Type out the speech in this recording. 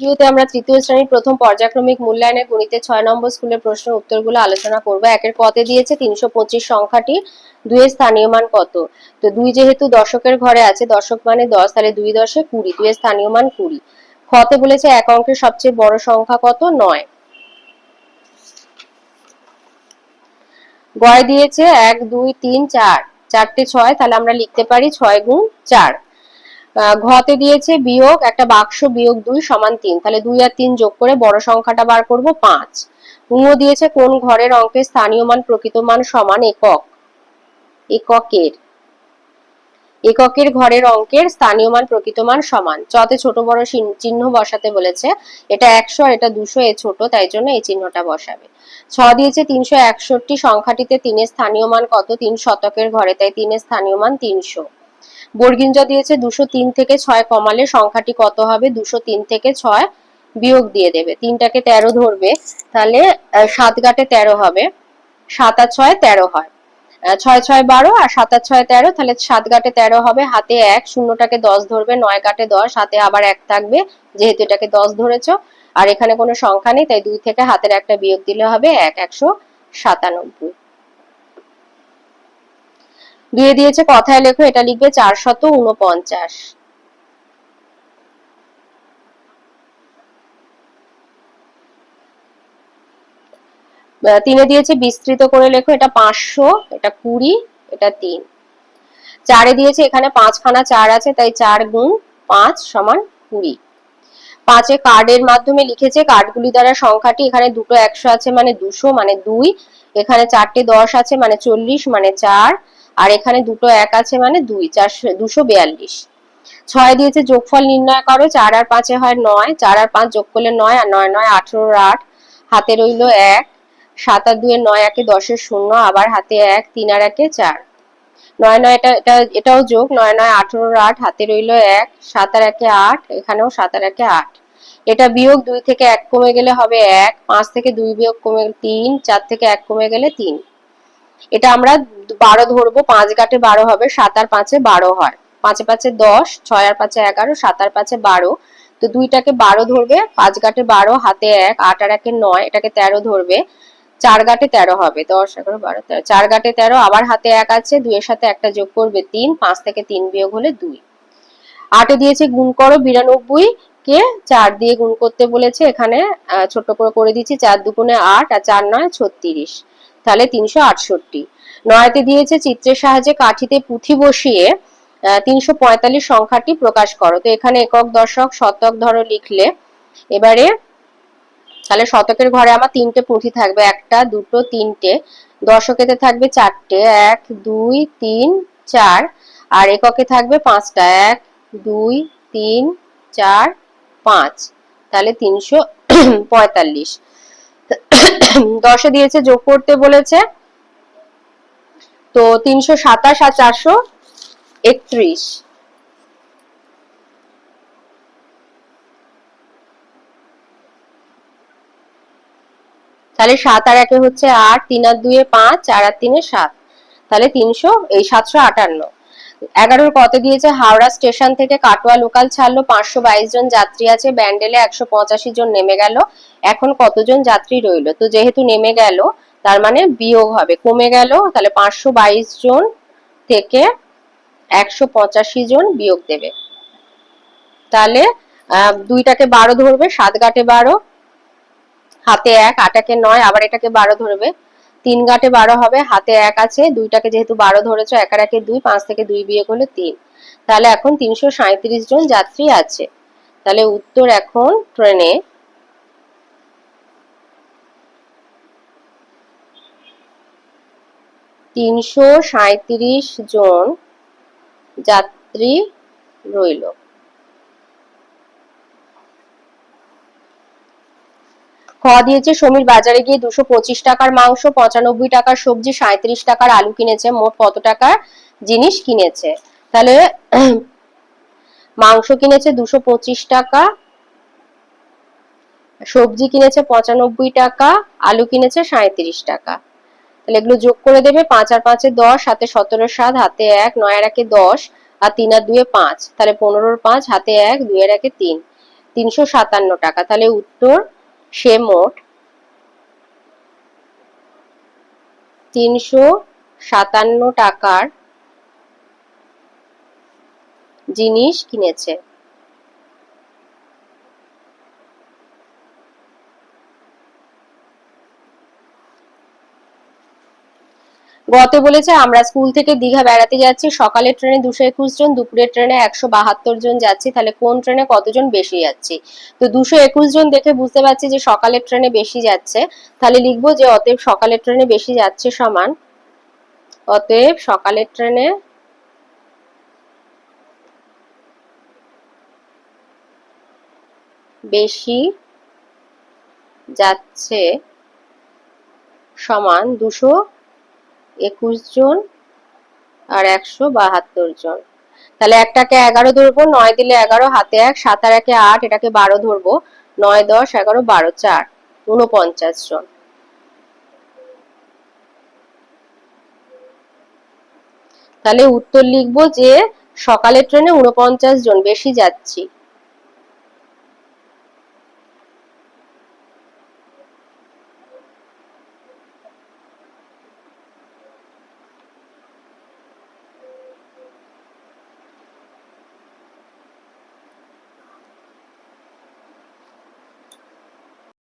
ভিডিওতে আমরা তৃতীয় শ্রেণির প্রথম পর্যায়ক্রমিক মূল্যায়নের গণিতের ছয় নম্বর স্কুলের প্রশ্নের উত্তরগুলো আলোচনা করব। একের কতে দিয়েছে তিনশো পঁচিশ সংখ্যাটি, দুইয়ের স্থানীয় মান কত? তো দুই যেহেতু দশকের ঘরে আছে, দশক মানে দশ, তাহলে দুই দশে কুড়ি, দুইয়ের স্থানীয় মান কুড়ি। খতে বলেছে এক অঙ্কের সবচেয়ে বড় সংখ্যা কত? নয়। গয় দিয়েছে এক, দুই, তিন, চার। চারটে ছয়, তাহলে আমরা লিখতে পারি ছয় গুণ চার। ঘতে দিয়েছে বিয়োগ, একটা বাক্স বিয়োগ দুই সমান তিন। তাহলে দুই আর তিন যোগ করে বড় সংখ্যাটা বার করব পাঁচ। উঙ্গ দিয়েছে কোন ঘরের অঙ্কের স্থানীয় মান, প্রকৃত মান সমান একক? এককের। এককের ঘরের অঙ্কের স্থানীয় মান, প্রকৃত মান সমান। চতে ছোট বড় চিহ্ন বসাতে বলেছে। এটা একশো আর এটা দুশো, এ ছোট, তাই জন্য এই চিহ্নটা বসাবে। ছ দিয়েছে তিনশো একষট্টি, সংখ্যাটিতে তিনের স্থানীয় মান কত? তিন শতকের ঘরে, তাই তিনের স্থানীয় মান তিনশো। বর্গিঞ্জ দিয়েছে দুশো তিন থেকে ছয় কমালে, সংখ্যাটি কত হবে? দুশো তিন থেকে ছয় বিয়োগ দিয়ে দেবে। তিনটাকে তেরো ধরবে, তাহলে সাত গাটে তেরো হবে। সাত আর ছয় তেরো হয়। ছয় ছয় বারো আর সাত আর ছয় তেরো, তাহলে সাত গাটে তেরো হবে, হাতে এক, শূন্যটাকে দশ ধরবে, নয় গাটে দশ, হাতে আবার এক থাকবে, যেহেতু এটাকে দশ ধরেছ। আর এখানে কোনো সংখ্যা নেই, তাই দুই থেকে হাতের একটা বিয়োগ দিলে হবে এক, একশো সাতানব্বই। দিয়ে দিয়েছে, কথায় লেখো, এটা লিখবে চারশত উনপঞ্চাশ তিনে দিয়েছে, বিস্তৃত করে লেখো, এটা পাঁচশো, এটা কুড়ি, এটা তিন। চারে দিয়েছে, এখানে পাঁচখানা চার আছে, তাই চার গুণ পাঁচ সমান কুড়ি। পাঁচে কার্ডের মাধ্যমে লিখেছে কার্ডগুলি দ্বারা সংখ্যাটি এখানে দুটো একশো আছে মানে দুশো মানে দুই। এখানে চারটে দশ আছে মানে চল্লিশ মানে চার। আর এখানে দুটো এক আছে মানে দুই, চারশো, দুশো বিয়াল্লিশ। ছয় দিয়েছে যোগফল নির্ণয় করো, চার আর পাঁচে হয় নয়, চার আর পাঁচ যোগ করলে নয়, আর নয় নয় আঠেরোর আট, হাতে রইল এক, সাত আর দুয়ে নয় একে দশের শূন্য, আবার হাতে এক, তিন আর একে চার। নয় নয় এটা এটা, এটাও যোগ, নয় নয় আঠেরোর আট, হাতে রইল এক, সাত আর একে আট, এখানেও সাত আর একে আট। এটা বিয়োগ দুই থেকে এক কমে গেলে হবে এক, পাঁচ থেকে দুই বিয়োগ কমে তিন, চার থেকে এক কমে গেলে তিন। এটা আমরা বারো ধরবো, পাঁচ গাটে বারো হবে, সাত আর পাঁচে বারো হয়। পাঁচে পাঁচে দশ, ছয় আর পাঁচে এগারো, সাত আর পাঁচে বারো। তো দুইটাকে বারো ধরবে, পাঁচ গাটে বারো, হাতে এক, আট আর একে নয়, এটাকে তেরো ধরবে। চার গাটে তেরো হবে, দশ, এগারো, বারো, তেরো, চার গাটে তেরো, আবার হাতে এক আছে, দুইয়ের সাথে একটা যোগ করবে তিন, পাঁচ থেকে তিন বিয়োগ হলে দুই। আটে দিয়েছে গুণ করো, বিরানব্বই কে চার দিয়ে গুণ করতে বলেছে, এখানে ছোট করে করে দিচ্ছি, চার দুগুণে আট আর চার নয়, ছত্রিশ। তাহলে তিনশো আটষট্টি। নয়তে দিয়েছে চিত্রের সাহায্যে কাঠিতে পুঁথি বসিয়ে তিনশো পঁয়তাল্লিশ সংখ্যাটি প্রকাশ করো। তো এখানে একক দশক, শতক ধরো লিখলে, এবারে তাহলে শতকের ঘরে আমার তিনটে পুঁথি থাকবে, একটা, দুটো, তিনটে। দশকেতে থাকবে চারটে, এক, দুই, তিন, চার। আর এককে থাকবে পাঁচটা, এক, দুই, তিন, চার, পাঁচ। তাহলে তিনশো পঁয়তাল্লিশ। দশে দিয়েছে, যোগ করতে বলেছে। তো তিনশো সাতাশ আর চারশো একত্রিশ। তাহলে সাত আর একে হচ্ছে আট, তিন আর দুয়ে পাঁচ, চার আর তিনে সাত। তাহলে তিনশো, এই সাতশো আটান্ন। এগারোর কত দিয়েছে হাওড়া স্টেশন থেকে কাটোয়া লোকাল ছাড়লো, পাঁচশো বাইশ জন যাত্রী আছে, ব্যান্ডেলে একশো পঁচাশি জন নেমে গেল। এখন কতজন যাত্রী রইল? তো যেহেতু নেমে গেল, তার মানে বিয়োগ হবে, কমে গেল, তাহলে পাঁচশো বাইশ জন থেকে একশো পঁচাশি জন বিয়োগ দেবে। তাহলে দুইটাকে বারো ধরবে সাত গাটে বারো, হাতে এক, আটাকে নয়, আবার এটাকে বারো ধরবে। তিন গাটে বারো হবে, হাতে এক আছে, দুইটাকে যেহেতু বারো ধরেছ একার একে দুই, পাঁচ থেকে দুই বিয়ে করলে তিন। তাহলে এখন তিনশো সাঁত্রিশ জন যাত্রী আছে। তাহলে উত্তর এখন ট্রেনে। তিনশো সাঁত্রিশ জন যাত্রী রইল। খ দিয়েছে সমীর বাজারে গিয়ে দুশো পঁচিশ টাকার মাংস, পঁচানব্বই টাকার সবজি সাঁত্রিশ টাকার আলু কিনেছে, মোট কত টাকার জিনিস কিনেছে? তাহলে মাংস কিনেছে দুশো পঁচিশ টাকা, সবজি কিনেছে পঁচানব্বই টাকা, আলু কিনেছে সাঁত্রিশ টাকা। তাহলে এগুলো যোগ করে দেবে, পাঁচ আর পাঁচে দশ, হাতে সতেরো সাত, হাতে এক, নয় আর একে দশ, আর তিন আর দুয়ে পাঁচ। তাহলে পনেরোর পাঁচ, হাতে এক দুই আর একে তিন। তিনশো সাতান্ন টাকা। তাহলে উত্তর সে মোট তিনশো সাতান্ন টাকার জিনিস কিনেছে। গতে বলেছে, আমরা স্কুল থেকে দীঘা বেড়াতে যাচ্ছি, সকালের ট্রেনে দুশো একুশ জন, দুপুরের ট্রেনে একশো বাহাত্তর জন যাচ্ছি, তাহলে কোন ট্রেনে কতজন বেশি যাচ্ছি? তো দুশো একুশ জন দেখে বুঝতে পারছি যে সকালের ট্রেনে বেশি যাচ্ছে, তাহলে লিখব যে অতএব সকালের ট্রেনে বেশি যাচ্ছে সমান, অতএব সকালের ট্রেনে বেশি যাচ্ছে সমান দুশো একুশ জন আর একশো বাহাত্তর জন। তাহলে একটাকে এগারো ধরবো, নয় দিলে এগারো, হাতে এক, সাত আর একে আট, এটাকে বারো ধরবো, নয়, দশ, এগারো, বারো, চার উনপঞ্চাশ জন। তাহলে উত্তর লিখব যে সকালের ট্রেনে উনপঞ্চাশ জন, বেশি যাচ্ছি।